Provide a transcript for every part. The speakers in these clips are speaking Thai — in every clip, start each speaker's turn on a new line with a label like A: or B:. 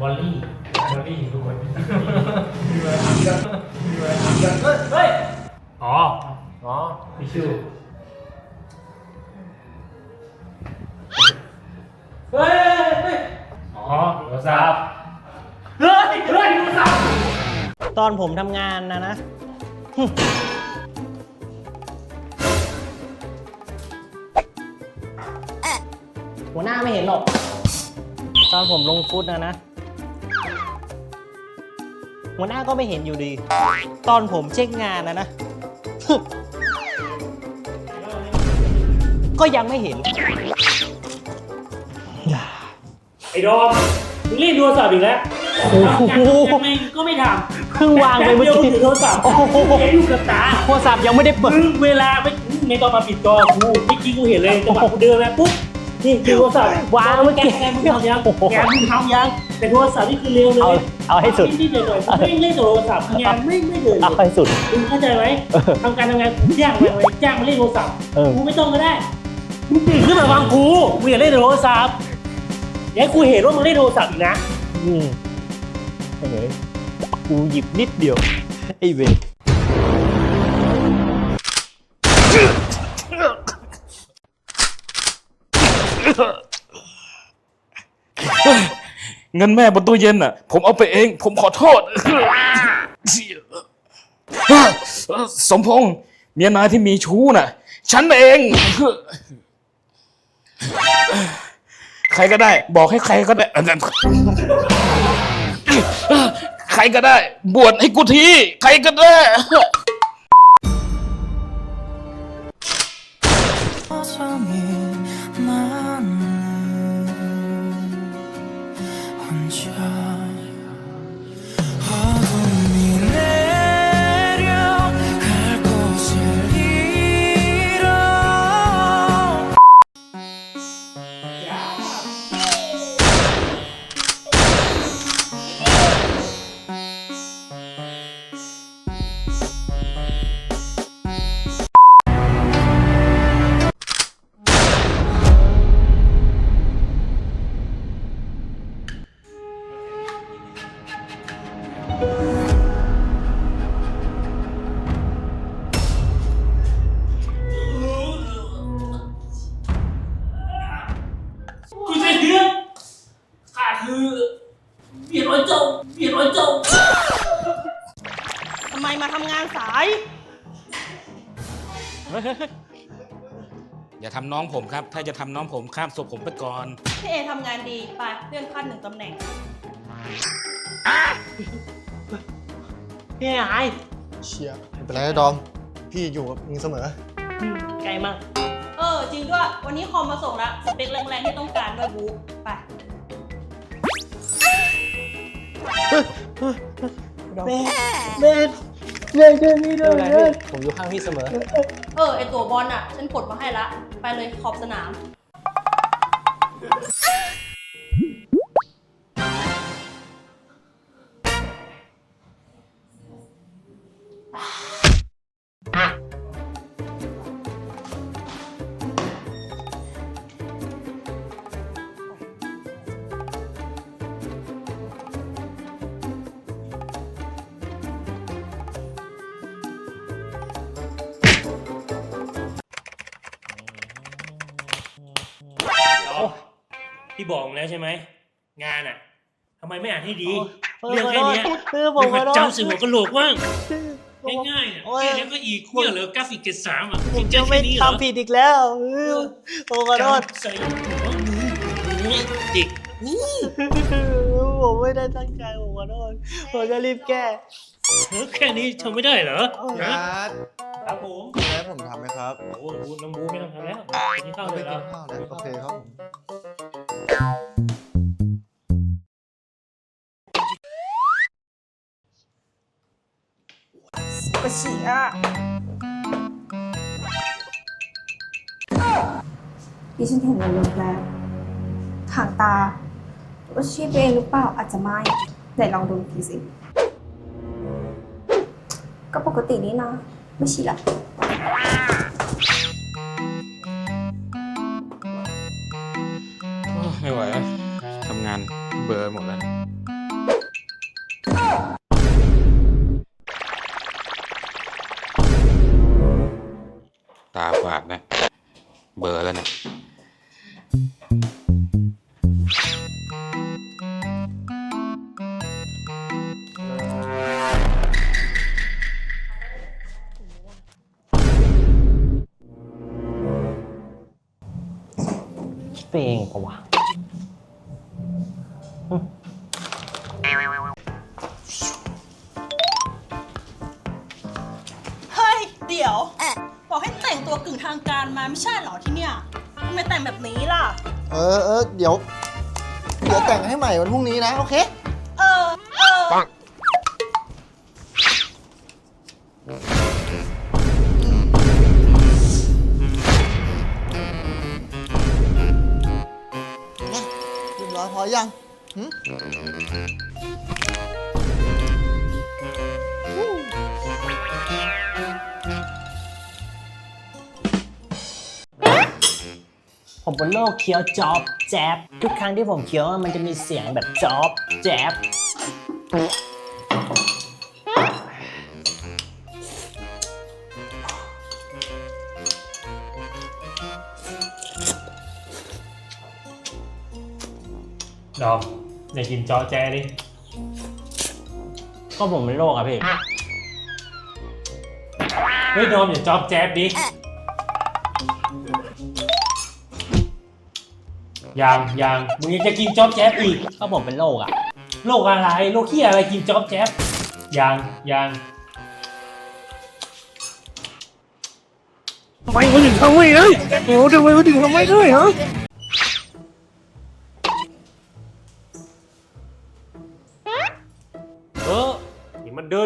A: บอลลี่บอลลี่ทุกคน
B: เฮ้ย
A: อ๋อ
B: อ๋อ
A: ทิชชู่
B: เฮ้ยเฮ้ย
A: อ๋อโทรศัพท์เฮ้ยเฮ้ยโทรศัพท์
C: ตอนผมทำงานนะนะ หัวหน้าไม่เห็นหรอก ตอนผมลงฟุตนะนะ หัวหน้าก็ไม่เห็นอยู่ดี ตอนผมเช็คงานนะนะ ก็ยังไม่เห็น
B: ไอ้ดอมมึงรีบดูโทรศัพท์อีกแล้ว
C: โอ้โห
B: ไม่ก็ไม่ท
C: เพิ่งำวางไปเมื่อ
B: แป๊บ
C: กี้
B: ดียวถือโทรศัพท์
C: โอ้โห
B: เห็นอยู่กับตา
C: โทรศัพท์ยังไม่ได้เปิด
B: มึงเวลาไม่ในตอนมาปิดจอกูเมื่อกี้กูเห็นเลยจังหวะกูเดินมาปุ๊บ นี่ดูโทรศัพท์
C: วางเมื่อกี้
B: แกมึงทำยังแกมึงทำยังแต่โทรศัพท์นี่คือเร็วเลย
C: เอาเอาให้สุด
B: นิดๆหน่อยไม่เล่นโทรศัพท์งานไม่ไม่เดินเล
C: เอาให้สุด
B: มึงเข้าใจไหมทำการทำงานจ้างมาไว้จ้างมาเล่นโทรศัพท์กูไม่ต้องก็ได้มึงตื่นขึ้นมาฟังกูมึงอย่าเล่นโทรศัพท์อย่าให้กูเห็นว่ามึงเล่นโทรศัพท์อีกนะ
C: อืมไอ้เฮ้ยกูหยิบนิดเดียวไอ้เว
D: เงินแม่บนตู้เย็นน่ะ ผมเอาไปเอง ผมขอโทษ สมพงษ์เมียนายที่มีชู้น่ะ ฉันเอง ใครก็ได้ บอกให้ใครก็ได้ ใครก็ได้ บวชให้กูที ใครก็ได้
B: เบียดร้อยเจ้าเบียดร้อยเจ้า
C: ทำไมมาทำงานสาย
D: อย่าทำน้องผมครับ ถ้าจะทำน้องผมข้ามศพผมไปก่อน
E: พี่เอทำงานดีไปเลื่อนขั้นหนึ่งตำแหน่ง
C: พี่ไอ้
F: เชียร์ไม่เป็นไรนะดอม พี่อยู่กับมึงเสมอ
C: ไกลมาก
E: เออ จริงด้วย วันนี้คอมมาส่งแล้วสเปคแรงๆที่ต้องการด้วยบูไป
C: เบนเบนเบนช่วยพี่ด้วยเบนผมอยู่ข้างพี่เสมอ
E: เออไอตัวบอลอะ ฉันกดมาให้ละ ไปเลยขอบสนาม
B: พี่บอกมึงแล้วใช่ไหมงานอะทำไมไม่อ่านให้ดี
C: เออ
B: เรื่องแค่เนี้ย
C: เออผมขอโทษ
B: จำสื่อหัวกะโหลกว่างง่ายๆอะ
C: โอ้ย
B: แค่นี้ก็อีกเนี่ยเหรอกราฟิกเกตสามอะ
C: ผม
B: เจ
C: จะ
B: อ
C: ไม่
B: แค่นี้เหรอ
C: ทำผิดอีกแล้วเออผมขอโทษ
B: จำใส่หัวมือเด็ก
C: ผมไม่ได้ตั้งใจผมขอโทษผมจะรีบแก้
B: เออแค่นี้ทำไม่ได้เหรอ
F: ค
B: ฮะ
F: รับ
B: ครับผม
F: มีอะไรให้ผมทำไหมครับ
B: โอ้โหน้องบูไม่ต้องทำแล้วกินข้าวเล
F: ไม่
B: ย
F: กิ
B: แล้ว
F: นข้าวแล้วโอเคครับ ผม
G: ดิฉันเห็นในรูปแล้วหางตาว่าชีพเองหรือเปล่าอาจจะไม่ไหนลองดูทีสิ ก็ปกตินี่นะ ไม่ชี้ละ
D: ไหวทำงานเบอร์หมดแล้วตาฝาดนะ เบอร์แล้วนะ
C: เองปะวะ
E: เฮ้ย เดี๋ยว บอกให้แต่งตัวกึ่งทางการมาไม่ใช่เหรอที่เนี่ยทำไมแต่งแบบนี้ล่ะ
F: เออเออเดี๋ยว เดี๋ยวแต่งให้ใหม่วันพรุ่งนี้นะ โอเค
E: เออ เออ
F: เรียบร้อยพอยังหึ
C: ผมเป็นโรคเคี้ยวจอบแจ๊บทุกครั้งที่ผมเคี้ยวมันจะมีเสียงแบบจอบแจ๊บ
B: ดอม อยากกินจอแจดิ
C: ก็ผมเป็นโรคอะพี่
B: เฮ้ยดอมอย่าจอบแจ๊บดิยังยังมึงยังจะกินจอบแจ๊บอีก
C: ก็ผมเป็นโรคอะ
B: โรคอะไรโรคขี้ยอะไรกินจอบแจ๊บยังยัง
D: ทำไมเขาถึงทำไม่ได้โอ้ทำไมเขาถึงทำไม่ได้ฮะ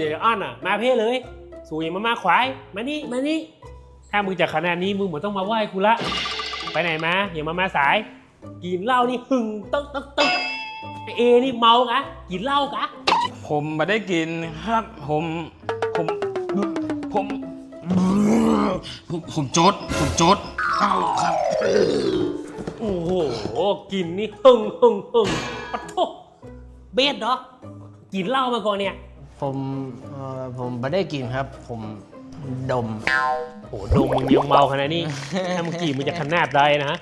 B: นี่มันเดินอย่างอ่านอะ มาเพ่เลย สู่อย่ามามาขวาย มานี่ มานี่ ถ้ามึงจะขนาดนี้มึงเหมือนต้องมาไหว้กูละ ไปไหนมา อย่ามามาสาย กินเหล้านี่หึงตึ๊กตึ๊กตึ๊กไอ้เอนี่เมากะ กินเหล้ากะ
D: ผมไม่ได้กินครับ ผม ผม ผม ผมผมโจด ผมโจดเอ้าครับ
B: โอ้โห กินนี่หึงหึงหึงปะโทเบสเนาะกินเหล้ามาก่อนเนี่ย
C: ผมเอ่อผมไม่ได้กินครับ ผมดม
B: โอ้โหดมมึงยังเมาขนาดนี้ ถ้ามึงกี่มึงจะขนาดใดนะ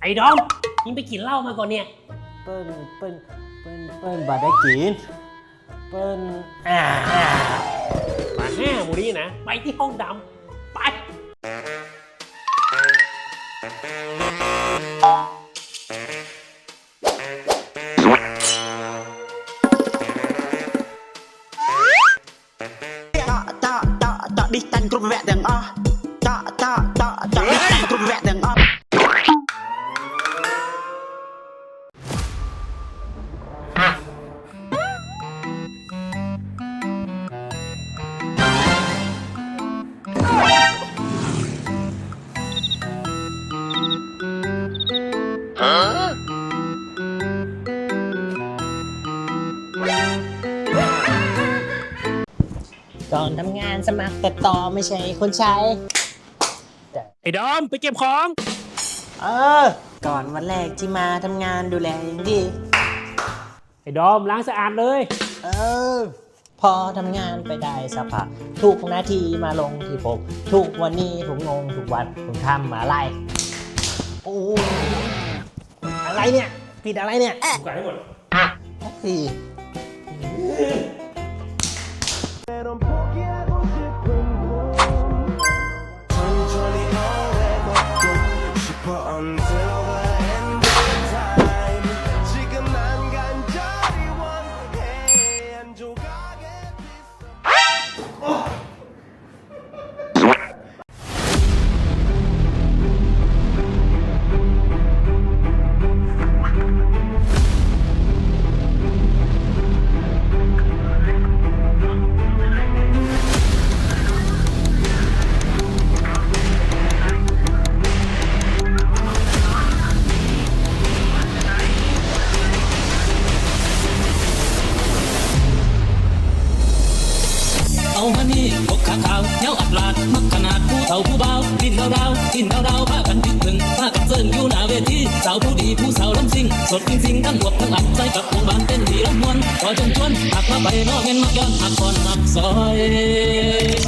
B: ไอ้ดอมยิงไปกินเหล้ามาก่อนเนี่ย
C: เปิ้ลเปิ้ลเปิ้ลเปิ้ลบ่ได้กิน เปิ้ลอ่าอ่า
B: มาแน่มูนี่นะ ไปที่ห้องดำ
H: តតឌីសតាញ់គ្រប់វគ្គទាំងអស់តតតតឌីសតាញ់គ្រប់វគ្គទាំងអស់
C: ก่ อนทำงานสมัครแต่ต่อไม่ใช่คนใช้
B: ไอ้ดอมไปเก็บของ
C: เออ ก่อนวันแรกที่มาทำงานดูแลอย่างดี
B: ไอ้ดอมล้างสะอาดเลย
C: เออ พอทำงานไปได้สักพักทุกนาทีมาลงที่ผมทุกวันนี้ผมงงทุกวันผมทำอะไรโอ้ยอะไรเนี่ยผิดอะไรเนี่ย
B: กูกัดให้หมด
C: ผิ
I: เย้าอัดลาดมักขนาดผู้เฒ่าผู้เบาดินดาวดาวดินดาวดาวพากันติดถึงพากันเซิร์นอยู่หน้าเวทีสาวผู้ดีผู้สาวลำซิงสดจริงๆทั้งบวกทั้งอัดใจกับวงบานเต้นดีรำมวนขอจงชวนหักมาไปนอกเงินมักย้อนหักก่อนหักซอย